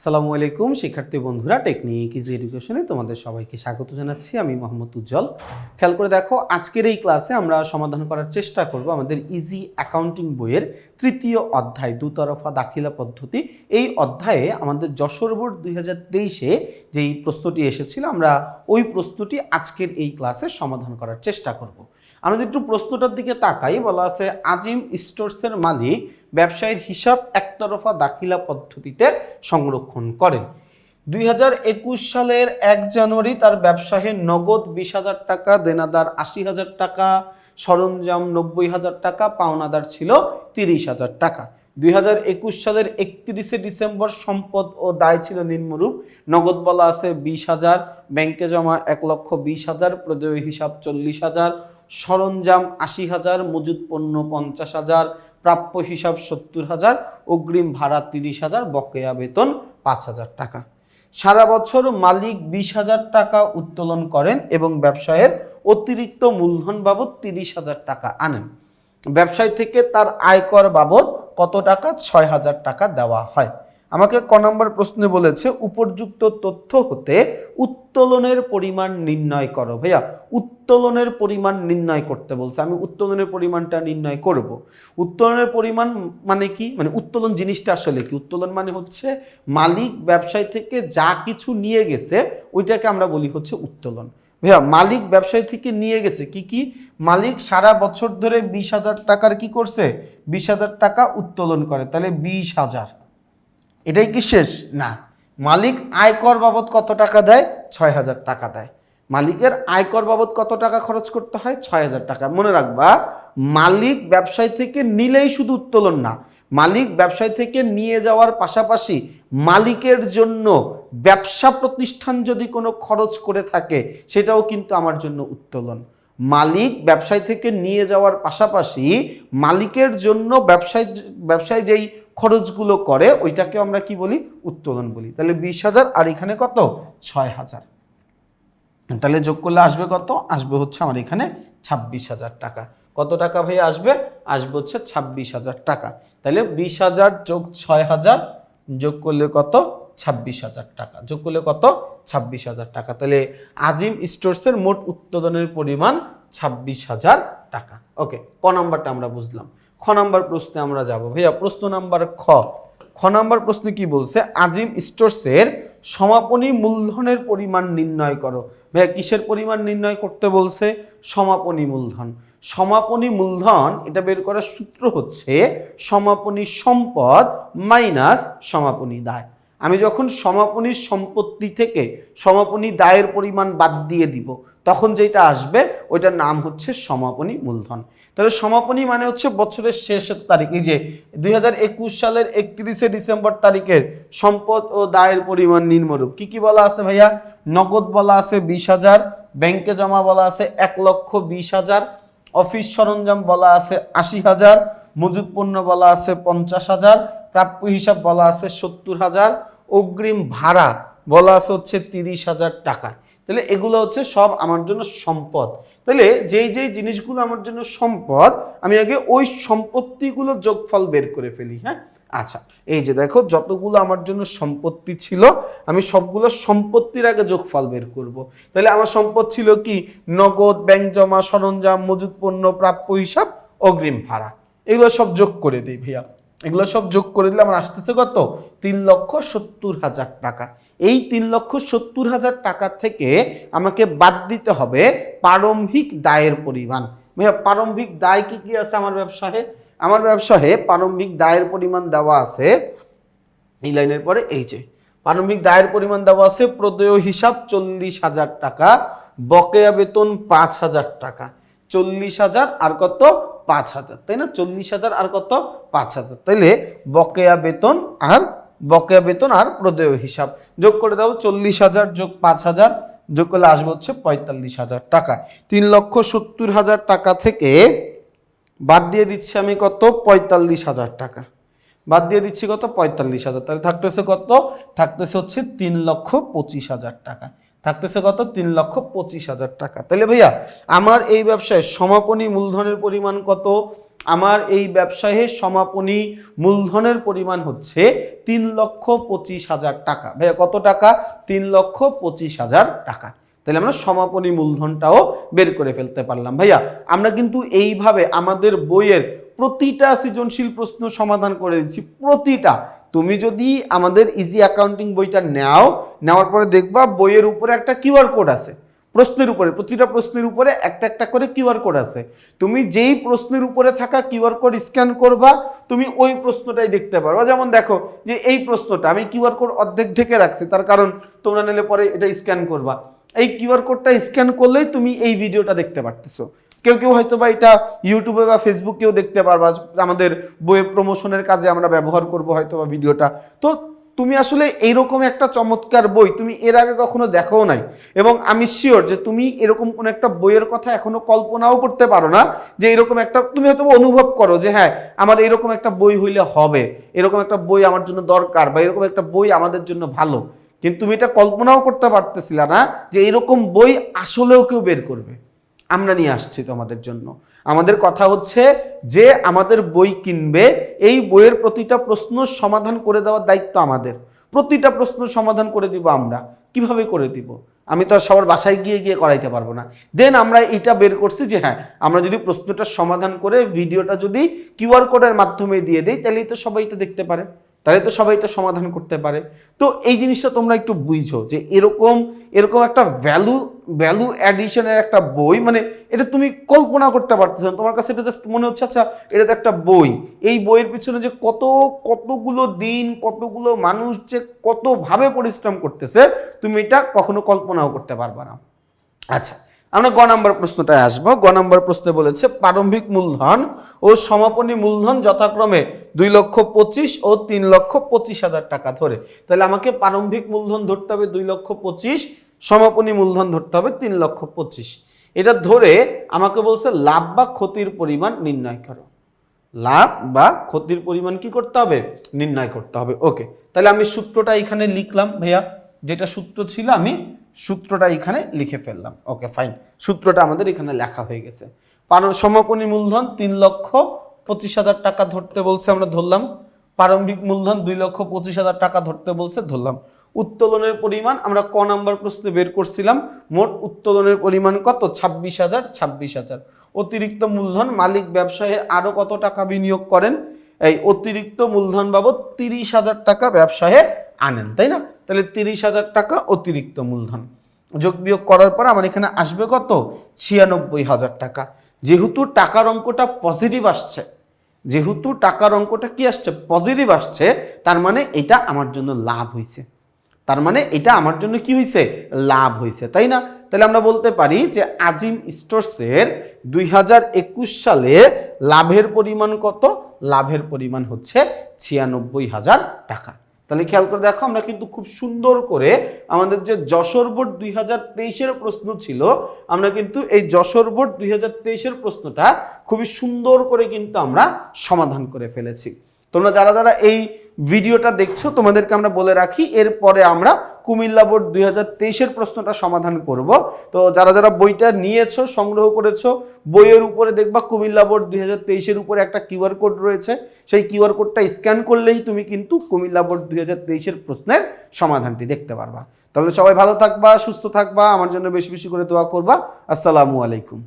আসসালামু আলাইকুম, শিক্ষার্থী বন্ধুরা টেকনিক ইজি এডুকেশনে তোমাদের সবাইকে স্বাগত জানাচ্ছি। আমি মোহাম্মদ উজ্জ্বল। খেয়াল করে দেখো, আজকের এই ক্লাসে আমরা সমাধান করার চেষ্টা করব আমাদের ইজি অ্যাকাউন্টিং বইয়ের তৃতীয় অধ্যায়, দুতরফা দাখিলা পদ্ধতি। এই অধ্যায়ে আমাদের যশোর বোর্ড দুই হাজার তেইশে যেই প্রশ্নটি এসেছিল, আমরা ওই প্রশ্নটি আজকের এই ক্লাসে সমাধান করার চেষ্টা করব। আমরা যদি একটু প্রশ্নটার দিকে তাকাই, বলা আছে, আজিম স্টোর্সের মালিক ব্যবসায়ীর হিসাব একতরফা দাখিলা পদ্ধতিতে সংরক্ষণ করেন। দুই হাজার একুশ সালের এক জানুয়ারি তার ব্যবসায়ের নগদ বিশ হাজার টাকা, দেনাদার আশি হাজার টাকা, সরঞ্জাম নব্বই হাজার টাকা, পাওনাদার ছিল তিরিশ হাজার টাকা। দুই হাজার একুশ সালের একত্রিশে ডিসেম্বর সম্পদ ও দায় ছিল নিম্নরূপ। নগদ বলা আছে বিশ হাজার, ব্যাংকে জমা এক লক্ষ বিশ হাজার, প্রদেয় হিসাব চল্লিশ হাজার, সরঞ্জাম আশি হাজার মজুদ পণ্য পঞ্চাশ হাজার প্রাপ্য হিসাব সত্তর হাজার, অগ্রিম ভাড়া তিরিশ হাজার, বকেয়া বেতন পাঁচ হাজার টাকা। সারা বছর মালিক বিশ হাজার টাকা উত্তোলন করেন এবং ব্যবসায়ের অতিরিক্ত মূলধন বাবদ তিরিশ হাজার টাকা আনেন। ব্যবসায় থেকে তার আয়কর বাবদ কত টাকা? ছয় হাজার টাকা দেওয়া হয়। আমাকে ক নম্বর প্রশ্নে বলেছে, উপযুক্ত তথ্য হতে উত্তোলনের পরিমাণ নির্ণয় করো ভাইয়া। উত্তোলনের পরিমাণ নির্ণয় করতে বলছে। আমি উত্তোলনের পরিমাণটা নির্ণয় করব। উত্তোলনের পরিমাণ মানে কি? মানে উত্তোলন জিনিসটা আসলে কি? উত্তোলন মানে হচ্ছে মালিক ব্যবসায় থেকে যা কিছু নিয়ে গেছে, ওইটাকে আমরা বলি হচ্ছে উত্তোলন। ভাইয়া, মালিক ব্যবসায় থেকে নিয়ে গেছে কি কি? মালিক সারা বছর ধরে বিশ হাজার টাকার কি করছে? বিশ হাজার টাকা উত্তোলন করে। তাহলে বিশ হাজার। এটাই কি শেষ? না। মালিক আয়কর বাবদ কত টাকা দেয়? ছয় হাজার টাকা দেয়। মালিকের আয়কর বাবদ কত টাকা খরচ করতে হয়? ছয় হাজার টাকা। মনে রাখবা, মালিক ব্যবসায় থেকে নিলেই শুধু উত্তোলন না, মালিক ব্যবসায় থেকে নিয়ে যাওয়ার পাশাপাশি মালিকের জন্য ব্যবসা প্রতিষ্ঠান যদি কোনো খরচ করে থাকে, সেটাও কিন্তু আমার জন্য উত্তোলন। মালিক ব্যবসায় থেকে নিয়ে যাওয়ার পাশাপাশি মালিকের জন্য ব্যবসায় ব্যবসায় যেই খরচগুলো করে ওইটাকে আমরা কি বলি? উত্তোলন বলি। তাহলে বিশ হাজার, আর এখানে কত? ছয় হাজার। তাহলে যোগ করলে আসবে কত? আসবে হচ্ছে আমার এখানে ছাব্বিশ হাজার টাকা। কত টাকা ভাই আসবে? আসবে হচ্ছে ছাব্বিশ হাজার টাকা। তাহলে বিশ হাজার যোগ ছয় হাজার, যোগ করলে কত? ছাব্বিশ হাজার টাকা। যোগ করলে কত? ছাব্বিশ হাজার টাকা। তাহলে আজিম স্টোর্সের মোট উৎপাদনের পরিমাণ ছাব্বিশ হাজার টাকা। ওকে, ক নাম্বারটা আমরা বুঝলাম। খ নাম্বার প্রশ্নে আমরা যাব। ভাইয়া, প্রশ্ন নাম্বার খ। খ নাম্বার প্রশ্নে কি বলছে? আজিম স্টোর্সের সমাপনী মূলধনের পরিমাণ নির্ণয় করো। ভাইয়া, কিসের পরিমাণ নির্ণয় করতে বলছে? সমাপনী মূলধন। সমাপনী মূলধন, এটা বের করার সূত্র হচ্ছে সমাপনী সম্পদ মাইনাস সমাপনী দায়। আমি যখন সমাপনী সম্পত্তি থেকে সমাপনী দায়ের পরিমাণ বাদ দিয়ে দিব, তখন যেটা আসবে, ওইটার নাম হচ্ছে সমাপনী মূলধন। তাহলে সমাপনী মানে হচ্ছে বছরের শেষের তারিখ, এই যে দুই হাজার একুশ সালের একত্রিশে ডিসেম্বর তারিখের সম্পদ ও দায়ের পরিমাণ নিম্নরূপ। কি কি বলা আছে ভাইয়া? নগদ বলা আছে বিশ হাজার, ব্যাংকে জমা বলা আছে এক লক্ষ বিশ হাজার, অফিস সরঞ্জাম বলা আছে আশি হাজার মজুদ পণ্য বলা আছে পঞ্চাশ হাজার, প্রাপ্য হিসাব বলা আছে সত্তর হাজার অগ্রিম ভাড়া বলা আছে হচ্ছে তিরিশ হাজার টাকা। তাহলে এগুলো হচ্ছে সব আমার জন্য সম্পদ। তাহলে যেই যেই জিনিসগুলো আমার জন্য সম্পদ, আমি আগে ওই সম্পত্তিগুলোর যোগফল বের করে ফেলি হ্যাঁ? আচ্ছা এই যে দেখো, যতগুলো আমার জন্য সম্পত্তি ছিল, আমি সবগুলো সম্পত্তির আগে যোগফল বের করব। তাহলে আমার সম্পদ ছিল কি? নগদ, ব্যাংক জমা, সরঞ্জাম মজুদ পণ্য, প্রাপ্য হিসাব, অগ্রিম ভাড়া। এগুলো সব যোগ করে দিই ভাইয়া। এগুলো সব যোগ করে দিলে আমার আসতেছে কত? তিন লক্ষ সত্তর হাজার টাকা। এই তিন লক্ষ সত্তর হাজার টাকা থেকে আমাকে বাদ দিতে হবে প্রারম্ভিক দায়ের পরিমাণ। ভাইয়া, প্রারম্ভিক দায় কি কি আছে আমার ব্যবসায়ে? আমার ব্যবসায়ে প্রারম্ভিক দায়ের পরিমাণ দেওয়া আছে, এই লাইনের পরে এই যে, প্রারম্ভিক দায়ের পরিমাণ দেওয়া আছে প্রদেয় হিসাব চল্লিশ হাজার টাকা, বকেয়া বেতন পাঁচ হাজার টাকা। চল্লিশ হাজার আর কত? পাঁচ হাজার, তাই না? চল্লিশ হাজার আর কত? পাঁচ হাজার। তাইলে বকেয়া বেতন আর বকেয়া বেতন আর প্রদেয় হিসাব। যোগ করে দাও, চল্লিশ হাজার যোগ পাঁচ হাজার, যোগ করলে আসবে হচ্ছে পঁয়তাল্লিশ হাজার টাকা। তিন লক্ষ সত্তর হাজার টাকা থেকে বাদ দিয়ে দিচ্ছি আমি কত? পঁয়তাল্লিশ হাজার টাকা। বাদ দিয়ে দিচ্ছি কত? পঁয়তাল্লিশ হাজার। তাহলে থাকতেছে কত? থাকতেছে হচ্ছে তিন লক্ষ পঁচিশ হাজার টাকা। থাকতেছে কত? তিন লক্ষ পঁচিশ হাজার টাকা। তাহলে ভাইয়া, আমার এই ব্যবসায় সমাপনী মূলধনের পরিমাণ কত? আমার এই ব্যবসায়ে সমাপনী মূলধনের পরিমাণ হচ্ছে তিন লক্ষ পঁচিশ হাজার টাকা। ভাইয়া, কত টাকা? তিন লক্ষ পঁচিশ হাজার টাকা। তাহলে আমরা সমাপনী মূলধনটাও বের করে ফেলতে পারলাম। ভাইয়া, আমরা কিন্তু এইভাবে আমাদের বইয়ের প্রতিটা সৃজনশীল প্রশ্ন সমাধান করে দিচ্ছি, প্রতিটা। তুমি যদি আমাদের ইজি অ্যাকাউন্টিং বইটা নাও, নেওয়ার পরে দেখবা বইয়ের উপরে একটা কিউআর কোড আছে। প্রশ্নের উপরে, প্রতিটা প্রশ্নের উপরে একটা একটা করে কিউআর কোড আছে। তুমি যেই প্রশ্নের উপরে থাকা কিউআর কোড স্ক্যান করবা, তুমি ওই প্রশ্নটাই দেখতে পারবা। যেমন দেখো যে এই প্রশ্নটা, আমি কিউআর কোড অর্ধেক ঢেকে রাখছি, তার কারণ তোমরা নিলে পরে এটা স্ক্যান করবা। এই কিউআর কোডটা স্ক্যান করলেই তুমি এই ভিডিওটা দেখতে পারতেছো। কেউ কেউ হয়তো বা এটা ইউটিউবে বা ফেসবুকেও দেখতে পারবা, আমাদের বইয়ের প্রমোশনের কাজে আমরা ব্যবহার করব হয়তো বা ভিডিওটা। তো তুমি আসলে এইরকম একটা চমৎকার বই তুমি এর আগে কখনো দেখাও নাই। এবং আমি শিওর যে তুমি এরকম কোন একটা বইয়ের কথা এখনও কল্পনাও করতে পারো না, যে এরকম একটা তুমি হয়তো অনুভব করো যে হ্যাঁ আমার এরকম একটা বই হইলে হবে, এরকম একটা বই আমার জন্য দরকার বা এরকম একটা বই আমাদের জন্য ভালো। কিন্তু তুমি এটা কল্পনাও করতে পারতেছিলা না যে এরকম বই আসলেও কেউ বের করবে। আমরা নিয়ে আসছি তোমাদের জন্য। আমাদের কথা হচ্ছে যে আমাদের বই কিনবে, এই বইয়ের প্রতিটা প্রশ্ন সমাধান করে দেওয়ার দায়িত্ব আমাদের। প্রতিটা প্রশ্ন সমাধান করে দিব আমরা। কীভাবে করে দিব? আমি তো আর সবার বাসায় গিয়ে গিয়ে করাইতে পারব না। দেন আমরা এটা বের করছি যে হ্যাঁ আমরা যদি প্রশ্নটা সমাধান করে, ভিডিওটা যদি কিউআর কোডের মাধ্যমে দিয়ে দিই, তাহলেই তো সবাই এটা দেখতে পারে। তাহলে তো সবাই এটা সমাধান করতে পারে। তো এই জিনিসটা তোমরা একটু বুঝছ যে এরকম এরকম একটা ভ্যালু ভ্যালু অ্যাডিশনের একটা বই মানে এটা তুমি কল্পনা করতে পারতেছ না। তোমার কাছে এটা জাস্ট মনে হচ্ছে আচ্ছা এটা তো একটা বই। এই বইয়ের পিছনে যে কত, কতগুলো দিন, কতগুলো মানুষ যে কতভাবে পরিশ্রম করতেছে, তুমি এটা কখনো কল্পনাও করতে পারবে না। আচ্ছা আমরা গ নম্বর প্রশ্নটায় আসব। গ নম্বর প্রশ্নে বলেছে, প্রারম্ভিক মূলধন ও সমাপনী মূলধন যথাক্রমে দুই লক্ষ পঁচিশ ও তিন লক্ষ পঁচিশ হাজার টাকা ধরে। তাহলে আমাকে প্রারম্ভিক মূলধন ধরতে হবে দুই লক্ষ পঁচিশ, সমাপনী মূলধন ধরতে হবে তিন লক্ষ পঁচিশ। এটা ধরে আমাকে বলছে, লাভ বা ক্ষতির পরিমাণ নির্ণয় করো। লাভ বা ক্ষতির পরিমাণ কি করতে হবে? নির্ণয় করতে হবে। ওকে, তাহলে আমি সূত্রটা এখানে লিখলাম ভাইয়া। যেটা সূত্র ছিল, আমি সূত্রটা এখানে লিখে ফেললাম। ওকে ফাইন সূত্রটা আমাদের এখানে লেখা হয়ে গেছে। সমাপনী মূলধন তিন লক্ষ পঁচিশ হাজার টাকা ধরতে বলছে, আমরা ধরলাম। প্রারম্ভিক মূলধন দুই লক্ষ পঁচিশ হাজার টাকা ধরতে বলছে, ধরলাম। উত্তোলনের পরিমাণ, আমরা ক নাম্বার প্রশ্নে বের করছিলাম। মোট উত্তোলনের পরিমাণ কত? ছাব্বিশ হাজার ছাব্বিশ হাজার। অতিরিক্ত মূলধন, মালিক ব্যবসায়ে আরও কত টাকা বিনিয়োগ করেন? এই অতিরিক্ত মূলধন বাবদ তিরিশ হাজার টাকা ব্যবসায়ে আনেন, তাই না? তাহলে তিরিশ হাজার টাকা অতিরিক্ত মূলধন। যোগ বিয়োগ করার পর আমার এখানে আসবে কত? ছিয়ানব্বই হাজার টাকা। যেহেতু টাকার অঙ্কটা পজিটিভ আসছে, যেহেতু টাকার অঙ্কটা কি আসছে? পজিটিভ আসছে, তার মানে এটা আমার জন্য লাভ হয়েছে। তার মানে এটা আমার জন্য কি হয়েছে? লাভ হয়েছে, তাই না? তাহলে আমরা বলতে পারি যে আজিম স্টোরসের দুই সালে লাভের পরিমাণ কত? লাভের পরিমাণ হচ্ছে ছিয়ানব্বই হাজার টাকা। তাহলে খেয়াল করে দেখো, আমরা কিন্তু খুব সুন্দর করে আমাদের যে যশোর বোর্ড দুই হাজার তেইশের প্রশ্ন ছিল, আমরা কিন্তু এই যশোর বোর্ড দুই হাজার তেইশের প্রশ্নটা খুবই সুন্দর করে কিন্তু আমরা সমাধান করে ফেলেছি। তোমরা যারা যারা এই ভিডিওটা দেখছ, তোমাদেরকে আমরা বলে রাখি, এরপরে আমরা কুমিল্লা বোর্ড দুই হাজার তেইশের প্রশ্নটা সমাধান করব। তো যারা যারা বইটা নিয়েছো, সংগ্রহ করেছ, বইয়ের উপরে দেখবা কুমিল্লা বোর্ড দুই হাজার তেইশের উপরে একটা কিউআর কোড রয়েছে। সেই কিউআর কোডটা স্ক্যান করলেই তুমি কিন্তু কুমিল্লা বোর্ড দুই হাজার তেইশের প্রশ্নের সমাধানটি দেখতে পারবা। তাহলে সবাই ভালো থাকবা, সুস্থ থাকবা, আমার জন্য বেশি বেশি করে দোয়া করবা। আসসালামু আলাইকুম।